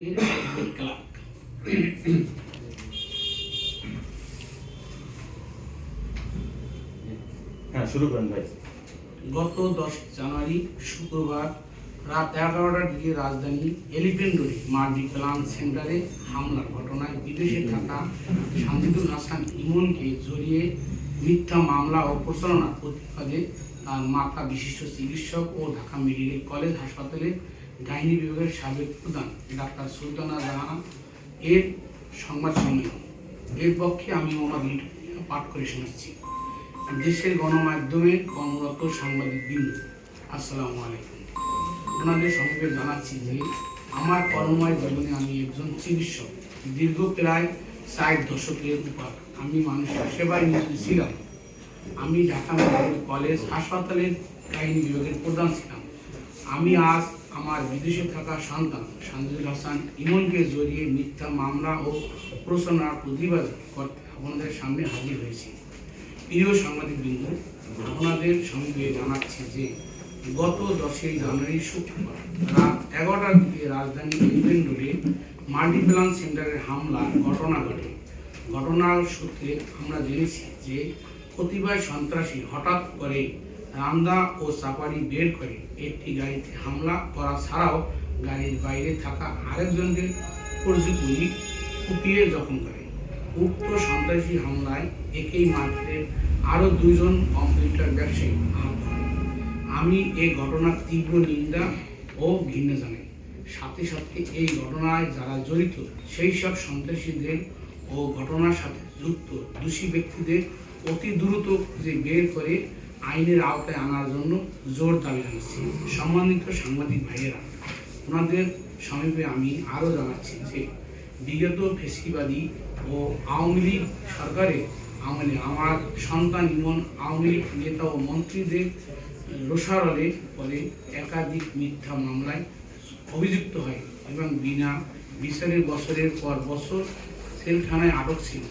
Club হ্যাঁ গত দশ জানুয়ারি শুক্রবার রাত এগারোটার দিকে রাজধানী এলিফেন্ট রোডে মার্ডি প্লান সেন্টারে হামলার ঘটনায় বিদেশে থাকা শান্তিদুল হাসান ইমনকে জড়িয়ে মিথ্যা মামলা ও প্রচারণার প্রতিবাদে তার মাতা বিশিষ্ট চিকিৎসক ও ঢাকা মেডিকেল কলেজ হাসপাতালে গাইনি বিভাগের সাবেক প্রধান ডাক্তার সুলতানা জাহান। এর সংবাদ সম্মেলন। এর পক্ষে আমি মোহাম্মদ পাঠ করে শোনাচ্ছি দেশের গণমাধ্যমে কর্মরত সাংবাদিক বিন্দু আসসালামু আলাইকুম। ওনাদের সঙ্গে জানাচ্ছি যে আমার কর্মময় জীবনে আমি একজন চিকিৎসক। দীর্ঘ প্রায় ষাট দশকের উপর আমি মানুষের সেবায় নিয়োজিত ছিলাম। আমি ঢাকা মেডিকেল কলেজ হাসপাতালের কাহিনী বিভাগের প্রধান ছিলাম। আমি আজ আমার বিদেশে থাকা সন্তান শান্তিদুল হাসান ইমনকে জড়িয়ে মিথ্যা মামলা ও প্রচারণার প্রতিবাদ করতে আপনাদের সামনে হাজির হয়েছি। প্রিয় সাংবাদিক বৃন্দ আপনাদের সঙ্গে জানাচ্ছি যে গত দশই জানুয়ারি শুক্রবার রাত এগারোটার দিকে রাজধানী এলিফেন্ট রোডে মাল্টিপ্লান সেন্টারের হামলার ঘটনা ঘটে। ঘটনার সূত্রে আমরা জেনেছি যে প্রতিবায় সন্ত্রাসী হঠাৎ করে রান্দা ও সাপারি বের করে একটি গাড়িতে হামলা করা ছাড়াও গাড়ির বাইরে থাকা আরেকজনকে পরিচিতি কুপিয়ে জখম করে। উক্ত সন্ত্রাসী হামলায় একই মার্কেটের আরও দুজন কম্পিউটার ব্যবসায়ী আহত আমি এই ঘটনার তীব্র নিন্দা ও ঘৃণা জানাই। সাথে সাথে এই ঘটনায় যারা জড়িত, সেই সব সন্ত্রাসীদের ও ঘটনার সাথে যুক্ত দোষী ব্যক্তিদের অতি দ্রুত খুঁজে বের করে আইনের আওতায় আনার জন্য জোর দাবি জানাচ্ছি। সম্মানিত সাংবাদিক ভাইয়েরা, ওনাদের সমীপে আমি আরও জানাচ্ছি যে বিগত ফেসিবাদী ও আওয়ামী লীগ সরকারের আমলে আমার সন্তান ইমন আওয়ামী লীগ নেতা ও মন্ত্রীদের রোষারলে পরে একাধিক মিথ্যা মামলায় অভিযুক্ত হয় এবং বিনা বিচারের বছরের পর বছর সেলখানায় আটক ছিল।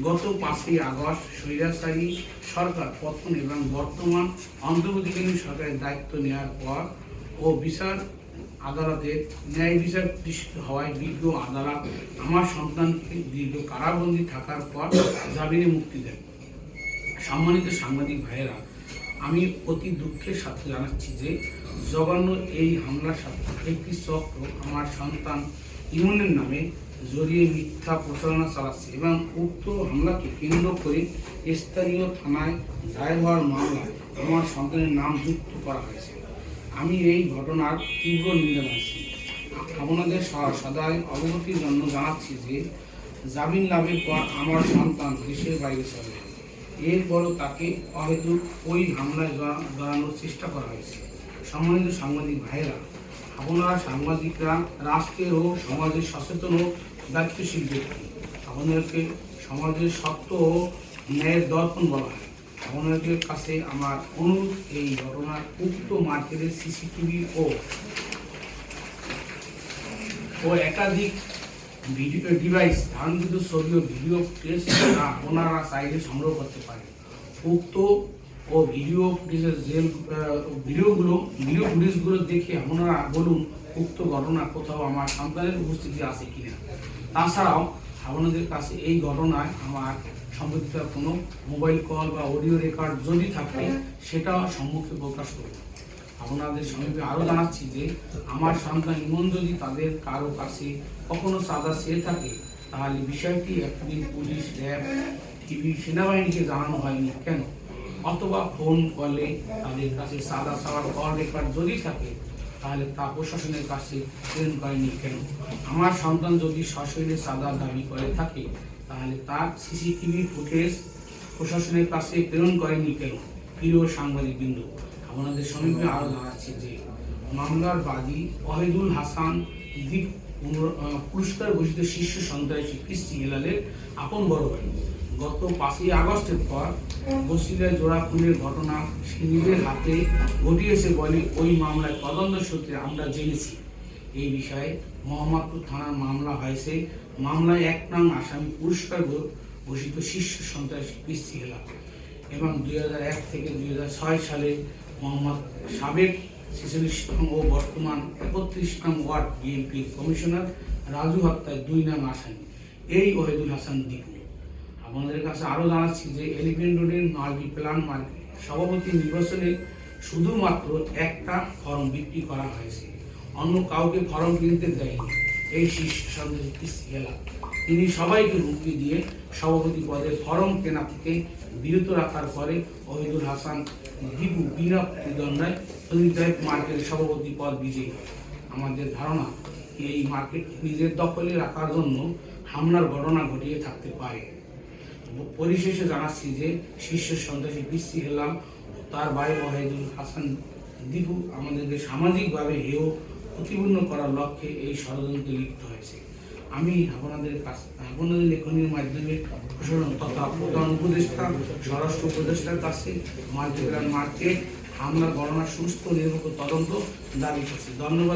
গত পাঁচই আগস্ট স্বৈরাচারী সরকার পতন এবং বর্তমান অন্তর্বর্তীকালীন সরকারের দায়িত্ব নেওয়ার পর ও বিচার আদালতের ন্যায় বিচার প্রতিষ্ঠিত হওয়ায় বিজ্ঞ আদালত আমার সন্তানকে দীর্ঘ কারাবন্দী থাকার পর জামিনে মুক্তি দেন। সম্মানিত সাংবাদিক ভাইয়েরা, আমি অতি দুঃখের সাথে জানাচ্ছি যে জঘন্য এই হামলার সাথে একটি চক্র আমার সন্তান ইমনের নামে জড়িয়ে মিথ্যা প্রচারণা চালাচ্ছে এবং উক্ত হামলাকে কেন্দ্র করে স্থানীয় থানায় দায়ের হওয়ার মামলায় আমার সন্তানের নাম যুক্ত করা হয়েছে। আমি এই ঘটনার তীব্র নিন্দা জানাচ্ছি। আপনাদের সদায় অবগতির জন্য জানাচ্ছি যে জামিন লাভের পর আমার সন্তান দেশের বাইরে চলে। এরপরও তাকে অহেতুক ওই হামলায় জড়ানোর চেষ্টা করা হয়েছে। সম্মানিত সাংবাদিক ভাইয়েরা, আপনারা সাংবাদিকরা, রাষ্ট্রের ও সমাজের সচেতন ও দায়িত্বশীল ব্যক্তি আপনাদেরকে সমাজের সত্য ও ন্যায়ের দর্পণ বলা হয়। আপনাদের কাছে আমার অনুরোধ, এই ঘটনার উক্ত মার্কেটের সিসিটিভি ও একাধিক ডিভাইস ধারণকৃত ছবি ও ভিডিও ফুটেজ ওনারা চাইলে সংগ্রহ করতে পারে। উক্ত ও ভিডিও ফুটেজের জেল ভিডিওগুলো ভিডিও ফুটেজগুলো দেখে আপনারা বলুন উক্ত ঘটনা কোথাও আমার সন্তানের উপস্থিতি আছে কিনা। তাছাড়াও আপনাদের কাছে এই ঘটনায় আমার সম্পর্কিত কোনো মোবাইল কল বা অডিও রেকর্ড যদি থাকে, সেটা সম্মুখে প্রকাশ করুন আপনাদের সমীপে আরও জানাচ্ছি যে, আমার সন্তান ইমন যদি তাদের কারও কাছে কখনো সাদা চেয়ে থাকে, তাহলে বিষয়টি একদিন পুলিশ, র্যাব, টিভি, সেনাবাহিনীকে জানানো হয়নি কেন? অথবা ফোন, কলে তাদের কাছে সাদা সাওয়ার কল, রেকর্ড যদি থাকে তাহলে তা প্রশাসনের কাছে প্রেরণ করেনি কেন? আমার সন্তান যদি সশরীরে সাদা দাবি করে থাকে, তাহলে তার সিসিটিভি ফুটেজ প্রশাসনের কাছে প্রেরণ করেনি কেন? প্রিয় সাংবাদিক বিন্দু আপনাদের সমীপে আরও জানাচ্ছি যে মামলার বাদী ওয়াহিদুল হাসান দ্বীপ পুরস্কার ঘোষিত শীর্ষ সন্ত্রাসী কৃষ্টি হেলালের আপন বড় ভাই। গত পাঁচই আগস্টের পর বসিলায় জোড়া খুনের ঘটনা নিজের হাতে ঘটিয়েছে বলে ওই মামলায় তদন্ত সূত্রে আমরা জেনেছি। এই বিষয়ে মোহাম্মদপুর থানার মামলা হয়েছে। মামলায় এক নাম আসামি পুরস্কার ঘোষিত শীর্ষ সন্ত্রাসী কৃষ্টি হেলাল এবং দুই হাজার এক থেকে দুই হাজার ছয় সালে মোহাম্মদ সাবেক ছেচল্লিশ নং ও বর্তমান একত্রিশ নং ওয়ার্ড বিএনপির কমিশনার রাজু হত্যায় দুই নাম আসামি। এই ওহেদুল হাসান দীপু। আপনাদের কাছে আরও জানাচ্ছি যে এলিফেন্ট রোডের প্ল্যান মার্কেট সভাপতি নির্বাচনে শুধুমাত্র একটা ফর্ম বিক্রি করা হয়েছে। অন্য কাউকে ফর্ম কিনতে দেয়নি। এই শীর্ষ সন্দেহ এলা তিনি সবাইকে হুমকি দিয়ে সভাপতি পদে ফর্ম কেনা থেকে বিরত রাখার পরে ওহিদুল হাসান, দীপু বিনা প্রতিদ্বন্দ্বায় মার্কেটের সভাপতি পদ বিজয়ী। আমাদের ধারণা এই মার্কেট নিজের দখলে রাখার জন্য হামলার ঘটনা ঘটিয়ে থাকতে পারে? পরিশেষে জানাচ্ছি যে শীর্ষ সন্ত্রাসী পিসি হেলাম তার ভাই ওয়াহিদুল হাসান দীপু আমাদেরকে সামাজিকভাবে হেয় প্রতিপূর্ণ করার লক্ষ্যে এই ষড়যন্ত্রে লিপ্ত হয়েছে। আমি আপনাদের কাছ, আপনাদের লেখনীর মাধ্যমে প্রশাসন তথা প্রধান উপদেষ্টা, স্বরাষ্ট্র উপদেষ্টার কাছে মাল্টিপ্ল্যান মার্কেট হামলার গণনা সুস্থ নিরপেক্ষ তদন্ত দাবি করছি। ধন্যবাদ।